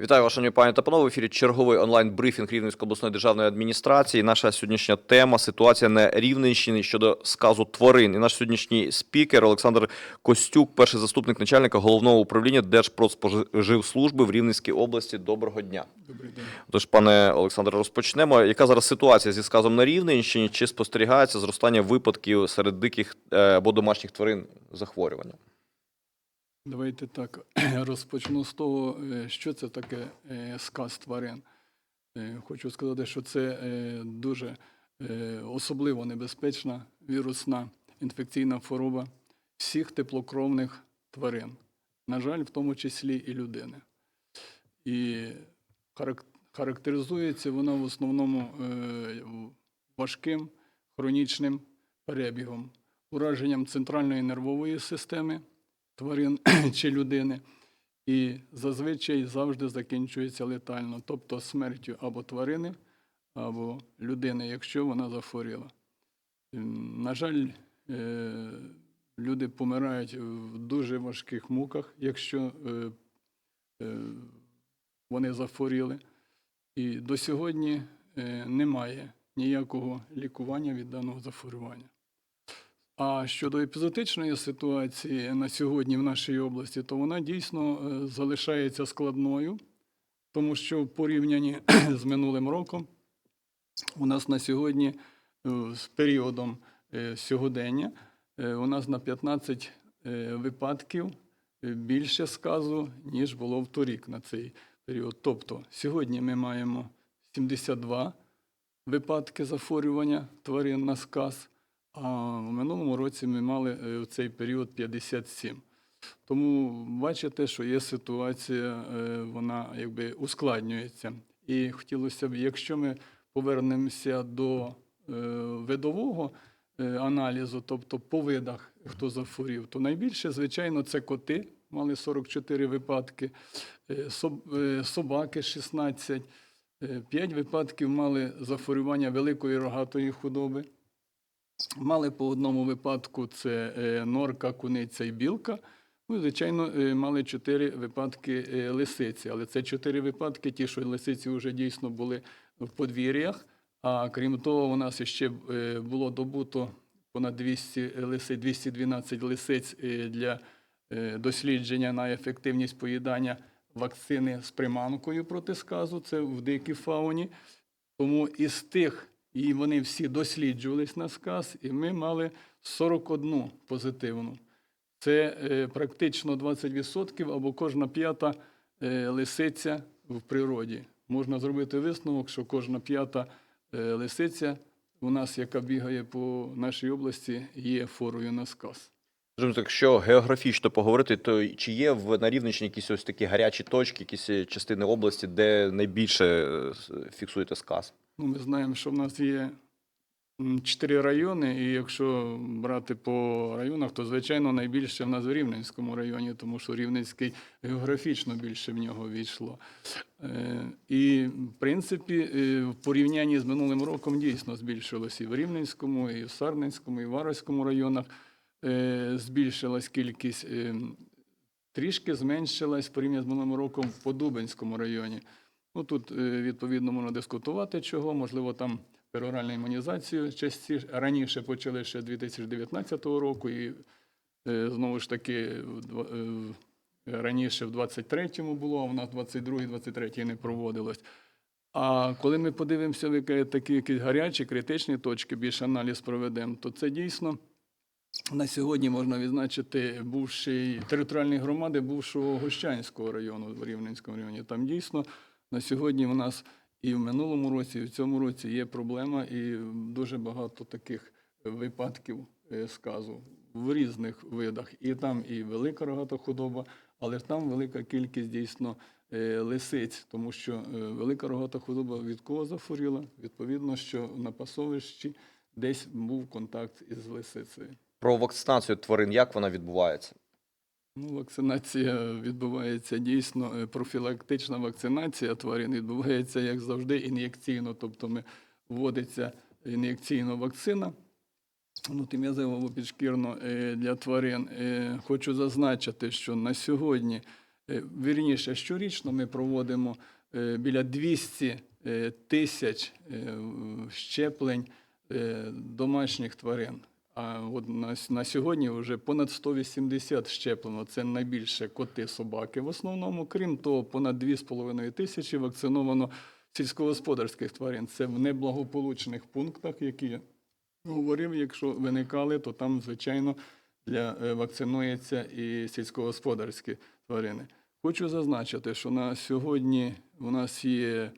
Вітаю вас, шановні пані та панове. В ефірі черговий онлайн-брифінг Рівненської обласної державної адміністрації. Наша сьогоднішня тема ситуація на Рівненщині щодо сказу тварин. І наш сьогоднішній спікер Олександр Костюк, перший заступник начальника головного управління Держпродспоживслужби в Рівненській області. Доброго дня. Добрий день. Тож, пане Олександре, розпочнемо. Яка зараз ситуація зі сказом на Рівненщині? Чи спостерігається зростання випадків серед диких е, або домашніх тварин захворювання? Давайте так розпочну з того, е, що це таке е, сказ тварин. Е, Хочу сказати, що це дуже особливо небезпечна вірусна інфекційна хвороба всіх теплокровних тварин. На жаль, в тому числі і людини. І характеризується вона в основному важким хронічним перебігом, ураженням центральної нервової системи тварин чи людини, і зазвичай завжди закінчується летально, тобто смертю або тварини, або людини, якщо вона захворіла. На жаль, е, люди помирають в дуже важких муках, якщо е, е, вони захворіли. І до сьогодні немає ніякого лікування від даного захворювання. А щодо епізотичної ситуації на сьогодні в нашій області, то вона дійсно е, залишається складною, тому що в порівнянні з минулим роком у нас на сьогодні е, з періодом е, сьогодення у нас на 15 е, випадків більше сказу, ніж було в торік на цей період. Тобто сьогодні ми маємо 72 випадки захворювання тварин на сказ. А в минулому році ми мали е, в цей період 57. Тому бачите, що є ситуація, е, вона якби ускладнюється. І хотілося б, якщо ми повернемося до е, видового аналізу, тобто по видах, хто захворів, то найбільше, звичайно, це коти, мали 44 випадки, соб- собаки 16, 5 випадків мали захворювання великої рогатої худоби. Мали по одному випадку це е, норка, куниця і білка. Ну, звичайно, е, мали чотири випадки е, лисиці. Але це чотири випадки, ті, що лисиці вже дійсно були в подвір'ях. А крім того, у нас ще було добуто понад 200 лисиць, 212 лисиць для дослідження на ефективність поїдання вакцини з приманкою проти сказу. Це в дикій фауні. Тому із тих, і вони всі досліджувались на сказ, і ми мали 41 позитивну. Це е, практично 20% або кожна п'ята е, лисиця в природі. Можна зробити висновок, що кожна п'ята е, лисиця у нас, яка бігає по нашій області, є форою на сказ. Якщо географічно поговорити, то чи є в на Рівненщині якісь ось такі гарячі точки, якісь е, частини області, де найбільше е, фіксуєте сказ? Ну, ми знаємо, що в нас є чотири райони, і якщо брати по районах, то звичайно найбільше в нас в Рівненському районі, тому що Рівненський географічно більше в нього війшло. Е, І, в принципі, е, в порівнянні з минулим роком дійсно збільшилось і в Рівненському, і в Сарненському, і в Варовському районах е, збільшилась кількість. е, Трішки зменшилась порівняно з минулим роком в Подубинському районі. Ну тут е, відповідно можна дискутувати, чого. Можливо, там пероральну імунізацію частіше раніше почали ще 2019 року, і е, знову ж таки е, раніше в 23-му було, а в нас 22-й, 23-й не проводилось. А коли ми подивимося, в такі якісь гарячі, критичні точки, більше аналіз проведемо, то це дійсно на сьогодні можна відзначити бувші територіальні громади бувшого Гощанського району в Рівненському районі. Там дійсно на сьогодні у нас і в минулому році, і в цьому році є проблема, і дуже багато таких випадків е, сказу в різних видах. І там і велика рогата худоба, але там велика кількість дійсно е, лисиць, тому що е, велика рогата худоба від кого захворіла? Відповідно, що на пасовищі десь був контакт із лисицею. Про вакцинацію тварин, як вона відбувається? Ну, вакцинація відбувається дійсно е, профілактична вакцинація тварин відбувається, як завжди, ін'єкційно. Тобто ми вводиться ін'єкційна вакцина внутрім'язево підшкірно е, для тварин. Е, Хочу зазначити, що на сьогодні Вірніше, щорічно ми проводимо біля 200 е, тисяч щеплень домашніх тварин. А от на, на сьогодні вже понад 180 щеплено. Це найбільше коти, собаки. В основному, крім того, понад 2,5 тисячі вакциновано сільськогосподарських тварин. Це в неблагополучних пунктах, які я говорив. Якщо виникали, то там, звичайно, для е, вакцинується і сільськогосподарські тварини. Хочу зазначити, що на сьогодні у нас є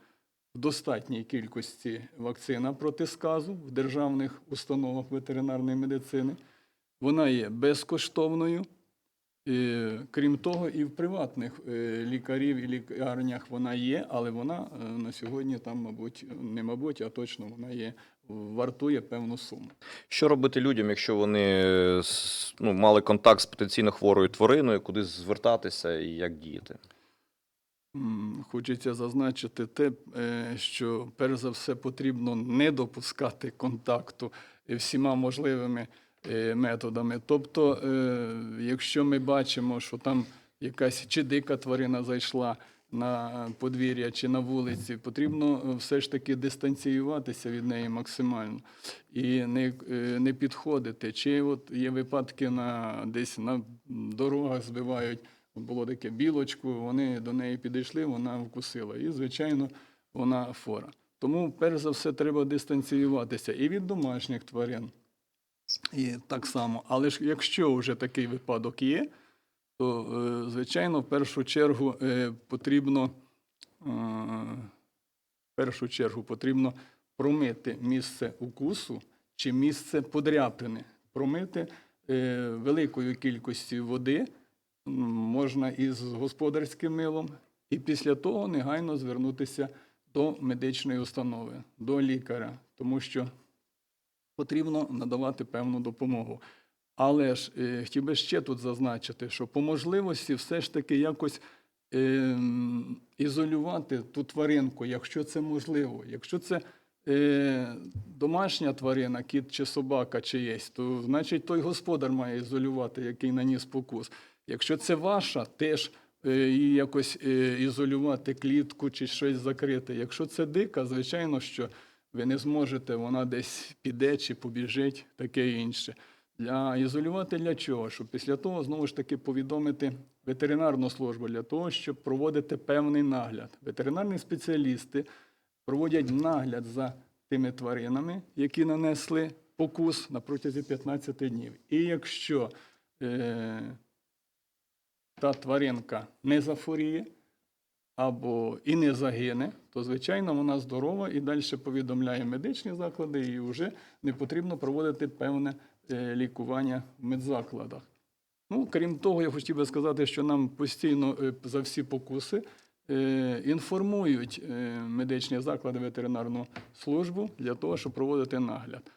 в достатній кількості вакцина проти сказу в державних установах ветеринарної медицини. Вона є безкоштовною. Крім того, і в приватних е, лікарів і лікарнях вона є, але вона е, на сьогодні там, мабуть, не мабуть, а точно вона є, вартує певну суму. Що робити людям, якщо вони е, ну, мали контакт з потенційно хворою твариною, куди звертатися і як діяти? Хочеться зазначити те, е, що перш за все потрібно не допускати контакту всіма можливими е, методами. Тобто, е, якщо ми бачимо, що там якась чи дика тварина зайшла на подвір'я чи на вулиці, потрібно все ж таки дистанціюватися від неї максимально і не, не підходити. Чи от є випадки на десь на дорогах збивають було таке білочку, вони до неї підійшли, вона вкусила. І, звичайно, вона фора. Тому, перш за все, треба дистанціюватися і від домашніх тварин. І так само. Але ж якщо вже такий випадок є, то, е, звичайно, в першу чергу е, потрібно, е, в першу чергу потрібно промити місце укусу чи місце подряпини. Промити великою кількістю води, можна із господарським милом, і після того негайно звернутися до медичної установи, до лікаря, тому що потрібно надавати певну допомогу. Але ж е, хотів би ще тут зазначити, що по можливості все ж таки якось е, ізолювати ту тваринку, якщо це можливо. Якщо це е, домашня тварина, кіт чи собака чиєсь, то значить той господар має ізолювати, який наніс покус. Якщо це ваша, теж е, її якось е, ізолювати клітку чи щось закрити. Якщо це дика, звичайно, що ви не зможете, вона десь піде чи побіжить, таке інше. Для ізолювати для чого? Щоб після того знову ж таки повідомити ветеринарну службу для того, щоб проводити певний нагляд. Ветеринарні спеціалісти проводять нагляд за тими тваринами, які нанесли покус на протязі 15 днів. І якщо е, та тваринка не захворіє або і не загине, то звичайно вона здорова і далі повідомляє медичні заклади, і вже не потрібно проводити певне е, лікування в медзакладах. Ну, крім того, я хотів би сказати, що нам постійно е, за всі покуси е, інформують медичні заклади ветеринарну службу для того, щоб проводити нагляд.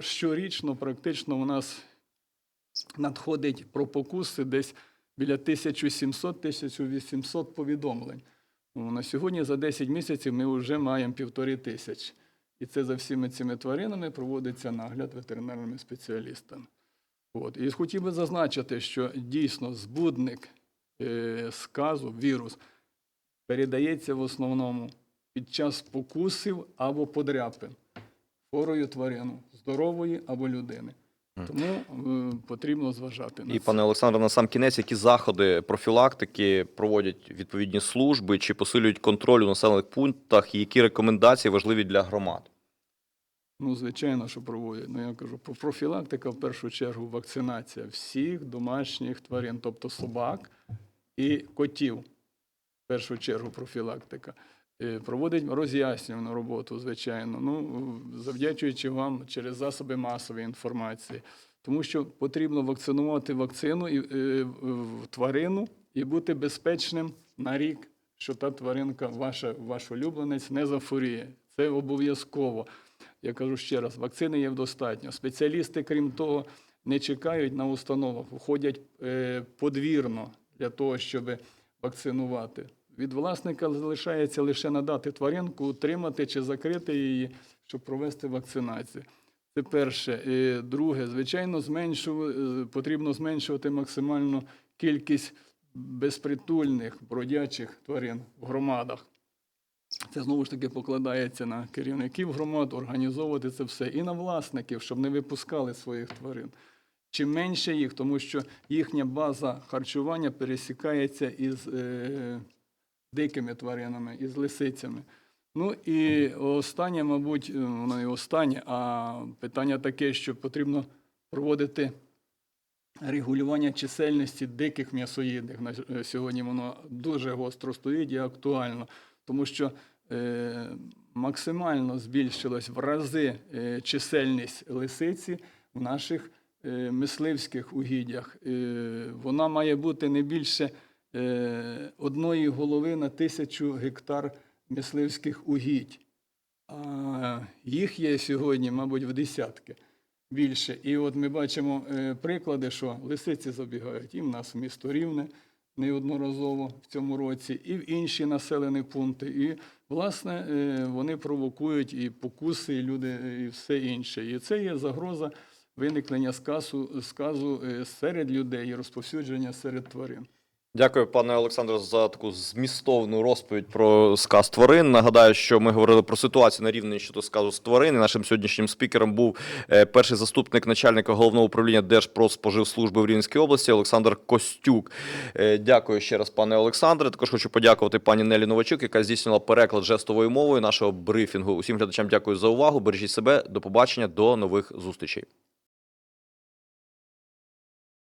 Щорічно практично у нас надходить про покуси десь біля 1700-1800 повідомлень. Ну, На сьогодні за 10 місяців ми вже маємо півтори тисячі. І це за всіми цими тваринами проводиться нагляд ветеринарними спеціалістами. От. І хотів би зазначити, що дійсно збудник е, сказу, вірус, передається в основному під час покусів або подряпин хворою тварину, здорової або людини. Тому е, потрібно зважати на І, це. пане Олександре, на сам кінець, які заходи профілактики проводять відповідні служби чи посилюють контроль у населених пунктах, і які рекомендації важливі для громад? Ну, звичайно, що проводять. Ну, я кажу, профілактика в першу чергу вакцинація всіх домашніх тварин, тобто собак і котів. В першу чергу профілактика. Е, Проводить роз'яснювальну роботу, звичайно, ну, завдячуючи вам через засоби масової інформації. Тому що потрібно вакцинувати вакцину і, е, тварину і бути безпечним на рік, що та тваринка, ваша, ваш улюбленець, не захворіє. Це обов'язково. Я кажу ще раз, вакцини є достатньо. Спеціалісти, крім того, не чекають на установах, ходять е, подвірно для того, щоб вакцинувати. Від власника залишається лише надати тваринку, утримати чи закрити її, щоб провести вакцинацію. Це перше. І друге, звичайно, е, потрібно зменшувати максимально кількість безпритульних бродячих тварин в громадах. Це знову ж таки покладається на керівників громад організовувати це все і на власників, щоб не випускали своїх тварин. Чим менше їх, тому що їхня база харчування пересікається із е, дикими тваринами, із лисицями. Ну і останнє, мабуть, е, воно не останнє, а питання таке, що потрібно проводити регулювання чисельності диких м'ясоїдних. На сьогодні воно дуже гостро стоїть і актуально, тому що е, максимально збільшилась в рази е, чисельність лисиці в наших е, мисливських угіддях. Е, вона має бути не більше одної голови на тисячу гектар мисливських угідь. А їх є сьогодні, мабуть, в десятки більше. І от ми бачимо е, приклади, що лисиці забігають і в нас місто Рівне неодноразово в цьому році, і в інші населені пункти. І, власне, е, вони провокують і покуси, і люди, е, і все інше. І це є загроза виникнення сказу, сказу е, серед людей і розповсюдження серед тварин. Дякую, пане Олександре, за таку змістовну розповідь про сказ тварин. Нагадаю, що ми говорили про ситуацію на рівні щодо сказу з тварин. І нашим сьогоднішнім спікером був е, перший заступник начальника головного управління Держпродспоживслужби в Рівненській області Олександр Костюк. Е, Дякую ще раз, пане Олександре. Також хочу подякувати пані Нелі Новачук, яка здійснила переклад жестовою мовою нашого брифінгу. Усім глядачам дякую за увагу. Бережіть себе. До побачення, до нових зустрічей.